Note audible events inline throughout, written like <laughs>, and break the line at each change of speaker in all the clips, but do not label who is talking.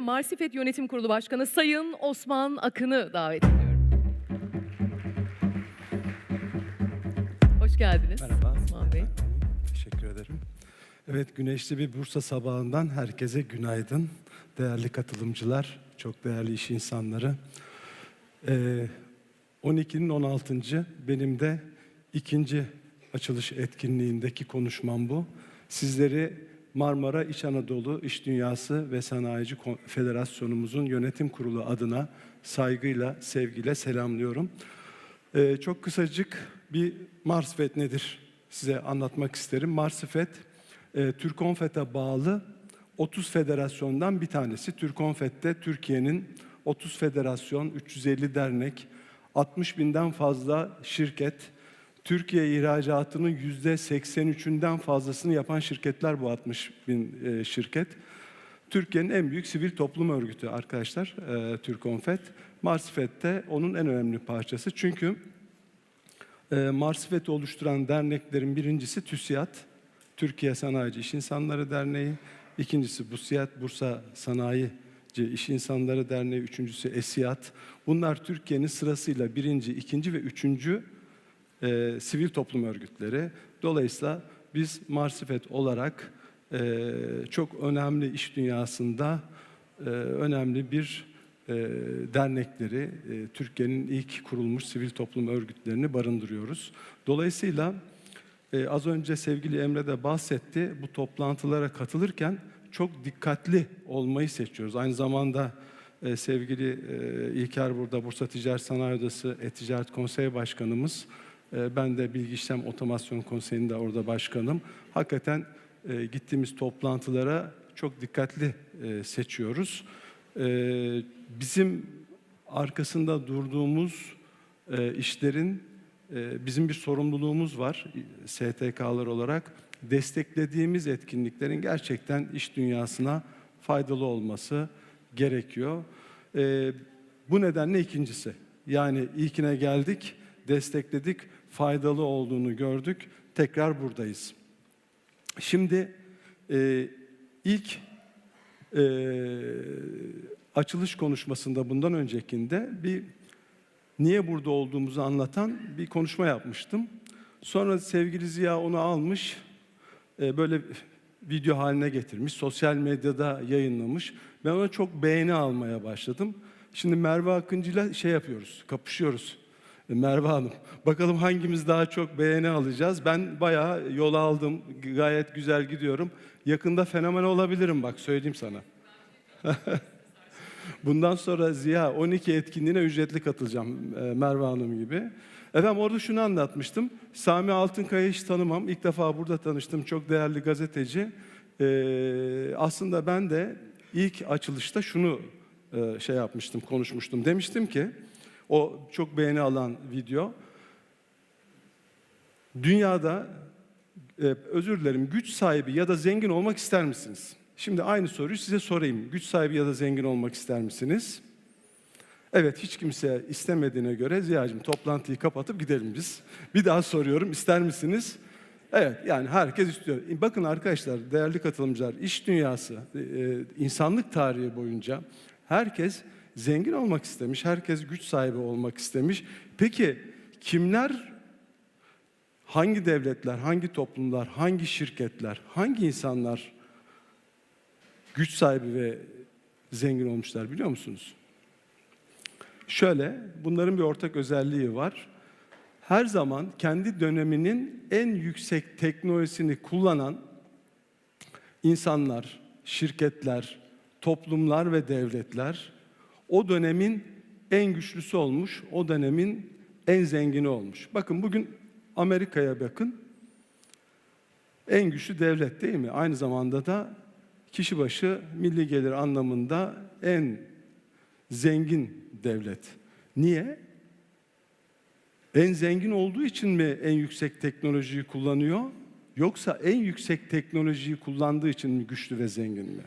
Marsifet Yönetim Kurulu Başkanı Sayın Osman Akın'ı davet ediyorum. Hoş geldiniz.
Merhaba.
Osman Bey.
Teşekkür ederim. Evet, güneşli bir Bursa sabahından herkese günaydın. Değerli katılımcılar, çok değerli iş insanları. Ee, 12'nin 16. benim de ikinci açılış etkinliğindeki konuşmam bu. Sizleri Marmara İç Anadolu İş Dünyası ve Sanayici Federasyonumuzun yönetim kurulu adına saygıyla, sevgiyle selamlıyorum. Ee, çok kısacık bir Marsfet nedir size anlatmak isterim. Marsfet, e, Türkonfet'e bağlı 30 federasyondan bir tanesi. Türkonfet'te Türkiye'nin 30 federasyon, 350 dernek, 60 binden fazla şirket, Türkiye ihracatının yüzde 83'ünden fazlasını yapan şirketler bu 60 bin e, şirket. Türkiye'nin en büyük sivil toplum örgütü arkadaşlar, e, Türkonfet. Marsfet de onun en önemli parçası. Çünkü e, Marsfet'i oluşturan derneklerin birincisi TÜSİAD, Türkiye Sanayici İş İnsanları Derneği. İkincisi BUSİAD, Bursa Sanayici İş İnsanları Derneği. Üçüncüsü ESİAD. Bunlar Türkiye'nin sırasıyla birinci, ikinci ve üçüncü e, sivil toplum örgütleri. Dolayısıyla biz Marsifet olarak e, çok önemli iş dünyasında e, önemli bir e, dernekleri, e, Türkiye'nin ilk kurulmuş sivil toplum örgütlerini barındırıyoruz. Dolayısıyla e, az önce sevgili Emre de bahsetti, bu toplantılara katılırken çok dikkatli olmayı seçiyoruz. Aynı zamanda e, sevgili e, İlker burada, Bursa Ticaret Sanayi Odası E-Ticaret Konseyi Başkanımız, ben de Bilgi İşlem Otomasyon Konseyi'nde orada başkanım. Hakikaten e, gittiğimiz toplantılara çok dikkatli e, seçiyoruz. E, bizim arkasında durduğumuz işlerin bizim bir sorumluluğumuz var STK'lar olarak. Desteklediğimiz etkinliklerin gerçekten iş dünyasına faydalı olması gerekiyor. Bu nedenle ikincisi. Yani ilkine geldik, destekledik, faydalı olduğunu gördük. Tekrar buradayız. Şimdi e, ilk e, açılış konuşmasında bundan öncekinde bir niye burada olduğumuzu anlatan bir konuşma yapmıştım. Sonra sevgili Ziya onu almış, e, böyle video haline getirmiş, sosyal medyada yayınlamış. Ben ona çok beğeni almaya başladım. Şimdi Merve Akıncı'yla şey yapıyoruz, kapışıyoruz. E, Merve Hanım, bakalım hangimiz daha çok beğeni alacağız. Ben bayağı yol aldım, gayet güzel gidiyorum. Yakında fenomen olabilirim bak söyleyeyim sana. <laughs> Bundan sonra Ziya 12 etkinliğine ücretli katılacağım e, Merve Hanım gibi. Efendim orada şunu anlatmıştım. Sami Altınkaya'yı hiç tanımam. İlk defa burada tanıştım. Çok değerli gazeteci. Ee, aslında ben de ilk açılışta şunu e, şey yapmıştım, konuşmuştum. Demiştim ki o çok beğeni alan video. Dünyada e, özür dilerim güç sahibi ya da zengin olmak ister misiniz? Şimdi aynı soruyu size sorayım. Güç sahibi ya da zengin olmak ister misiniz? Evet hiç kimse istemediğine göre Ziya'cığım toplantıyı kapatıp gidelim biz. Bir daha soruyorum ister misiniz? Evet yani herkes istiyor. E, Bakın arkadaşlar değerli katılımcılar iş dünyası e, insanlık tarihi boyunca herkes zengin olmak istemiş. Herkes güç sahibi olmak istemiş. Peki kimler hangi devletler, hangi toplumlar, hangi şirketler, hangi insanlar güç sahibi ve zengin olmuşlar biliyor musunuz? Şöyle, bunların bir ortak özelliği var. Her zaman kendi döneminin en yüksek teknolojisini kullanan insanlar, şirketler, toplumlar ve devletler o dönemin en güçlüsü olmuş, o dönemin en zengini olmuş. Bakın bugün Amerika'ya bakın. En güçlü devlet değil mi? Aynı zamanda da kişi başı milli gelir anlamında en zengin devlet. Niye? En zengin olduğu için mi en yüksek teknolojiyi kullanıyor? Yoksa en yüksek teknolojiyi kullandığı için mi güçlü ve zengin mi?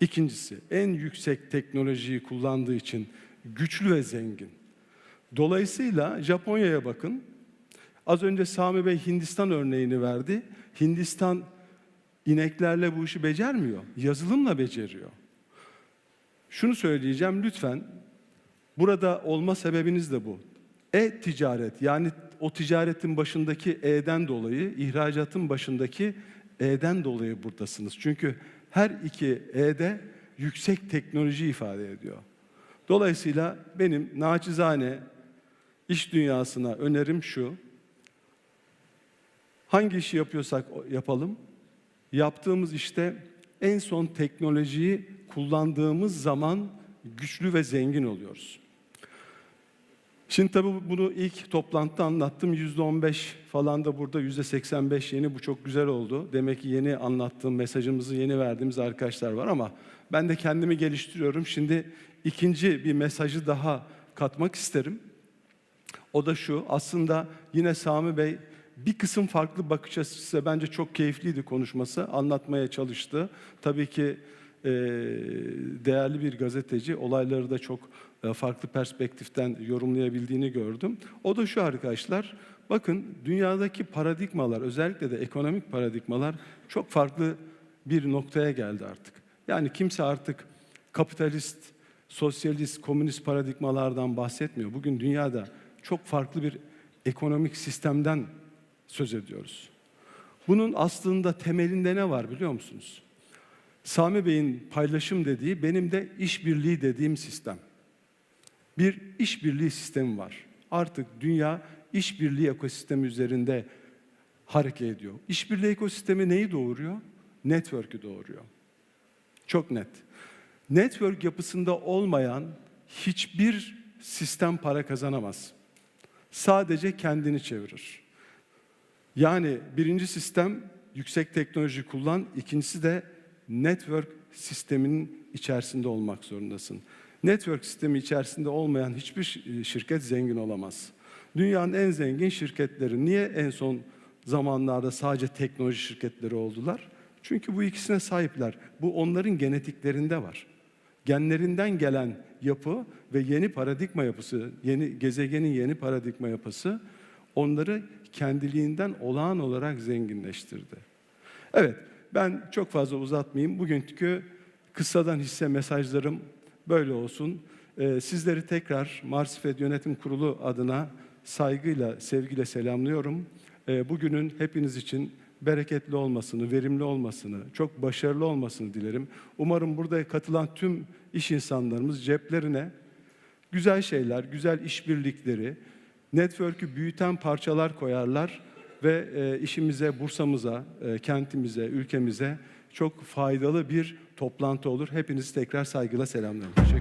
İkincisi, en yüksek teknolojiyi kullandığı için güçlü ve zengin. Dolayısıyla Japonya'ya bakın. Az önce Sami Bey Hindistan örneğini verdi. Hindistan ineklerle bu işi becermiyor. Yazılımla beceriyor. şunu söyleyeceğim lütfen. Burada olma sebebiniz de bu. E-ticaret yani o ticaretin başındaki E'den dolayı, ihracatın başındaki E'den dolayı buradasınız. Çünkü her iki E'de yüksek teknoloji ifade ediyor. Dolayısıyla benim naçizane iş dünyasına önerim şu. Hangi işi yapıyorsak yapalım. Yaptığımız işte en son teknolojiyi kullandığımız zaman güçlü ve zengin oluyoruz. Şimdi tabii bunu ilk toplantıda anlattım. Yüzde on beş falan da burada yüzde seksen beş yeni. Bu çok güzel oldu. Demek ki yeni anlattığım mesajımızı yeni verdiğimiz arkadaşlar var ama ben de kendimi geliştiriyorum. Şimdi ikinci bir mesajı daha katmak isterim. O da şu, aslında yine Sami Bey bir kısım farklı bakış açısı bence çok keyifliydi konuşması, anlatmaya çalıştı. Tabii ki e, değerli bir gazeteci, olayları da çok e, farklı perspektiften yorumlayabildiğini gördüm. O da şu arkadaşlar, bakın dünyadaki paradigmalar, özellikle de ekonomik paradigmalar çok farklı bir noktaya geldi artık. Yani kimse artık kapitalist, sosyalist, komünist paradigmalardan bahsetmiyor. Bugün dünyada çok farklı bir ekonomik sistemden söz ediyoruz. Bunun aslında temelinde ne var biliyor musunuz? Sami Bey'in paylaşım dediği, benim de işbirliği dediğim sistem. Bir işbirliği sistemi var. Artık dünya işbirliği ekosistemi üzerinde hareket ediyor. İşbirliği ekosistemi neyi doğuruyor? Network'ü doğuruyor. Çok net. Network yapısında olmayan hiçbir sistem para kazanamaz. Sadece kendini çevirir. Yani birinci sistem yüksek teknoloji kullan, ikincisi de network sisteminin içerisinde olmak zorundasın. Network sistemi içerisinde olmayan hiçbir şi- şirket zengin olamaz. Dünyanın en zengin şirketleri niye en son zamanlarda sadece teknoloji şirketleri oldular? Çünkü bu ikisine sahipler. Bu onların genetiklerinde var. Genlerinden gelen yapı ve yeni paradigma yapısı, yeni gezegenin yeni paradigma yapısı onları kendiliğinden olağan olarak zenginleştirdi. Evet, ben çok fazla uzatmayayım. Bugünkü kıssadan hisse mesajlarım böyle olsun. Ee, sizleri tekrar Marsifet Yönetim Kurulu adına saygıyla, sevgiyle selamlıyorum. Ee, bugünün hepiniz için bereketli olmasını, verimli olmasını, çok başarılı olmasını dilerim. Umarım burada katılan tüm iş insanlarımız ceplerine güzel şeyler, güzel işbirlikleri, network'ü büyüten parçalar koyarlar ve e, işimize, bursamıza, e, kentimize, ülkemize çok faydalı bir toplantı olur. Hepinizi tekrar saygıyla selamlıyorum. Teşekkür